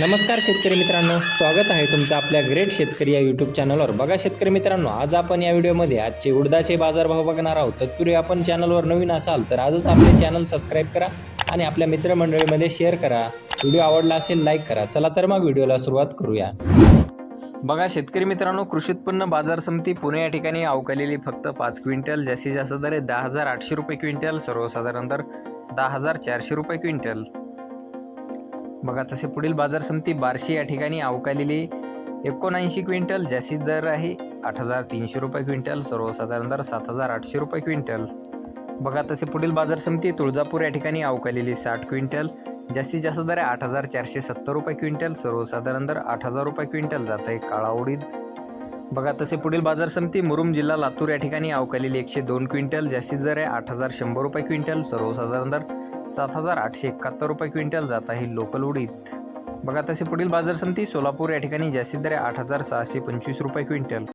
नमस्कार शेतकरी मित्रांनो स्वागत आहे तुमचं आपल्या ग्रेट शेतकरी या यूट्यूब चॅनलवर बघा शेतकरी मित्रांनो आज आपण या व्हिडिओमध्ये आजचे उडदाचे बाजारभाव बघणार आहोत. तत्पूर्वी आपण चॅनलवर नवीन असाल तर आजच आपले चॅनल सबस्क्राईब करा आणि आपल्या मित्रमंडळीमध्ये शेअर करा. व्हिडिओ आवडला असेल लाईक करा. चला तर मग व्हिडिओला सुरुवात करूया. बघा शेतकरी मित्रांनो कृषी उत्पन्न बाजार समिती पुणे या ठिकाणी अवकालेली फक्त पाच क्विंटल जास्तीत जास्त दर दहा हजार आठशे रुपये क्विंटल सर्वसाधारण दर दहा हजार चारशे रुपये क्विंटल. बघा तसे पुढील बाजार समिती बारशी या ठिकाणी अवकालेली एकोणऐंशी क्विंटल जास्तीत दर आहे. आठ हजार तीनशे रुपये क्विंटल सर्वसाधारण दर सात हजार आठशे रुपये क्विंटल. बघा तसे पुढील बाजार समिती तुळजापूर या ठिकाणी अवकालेली साठ क्विंटल जास्तीत जास्त दर आहे आठ हजार चारशे सत्तर रुपये क्विंटल सर्वसाधारण दर आठ हजार रुपये क्विंटल जात आहे. काळा उडीद. बघा तसे पुढील बाजार समिती मुरुम जिल्हा लातूर या ठिकाणी अवकालेली एकशे दोन क्विंटल जास्तीत दर आहे आठ हजार शंभर रुपये क्विंटल सर्वसाधारण दर सात हजार आठशे एकाहत्तर रुपये क्विंटल जात आहे लोकल उडीद. बघा तसे पुढील बाजार समिती सोलापूर या ठिकाणी जास्तीत दर आठ हजार सहाशे पंचवीस रुपये क्विंटल.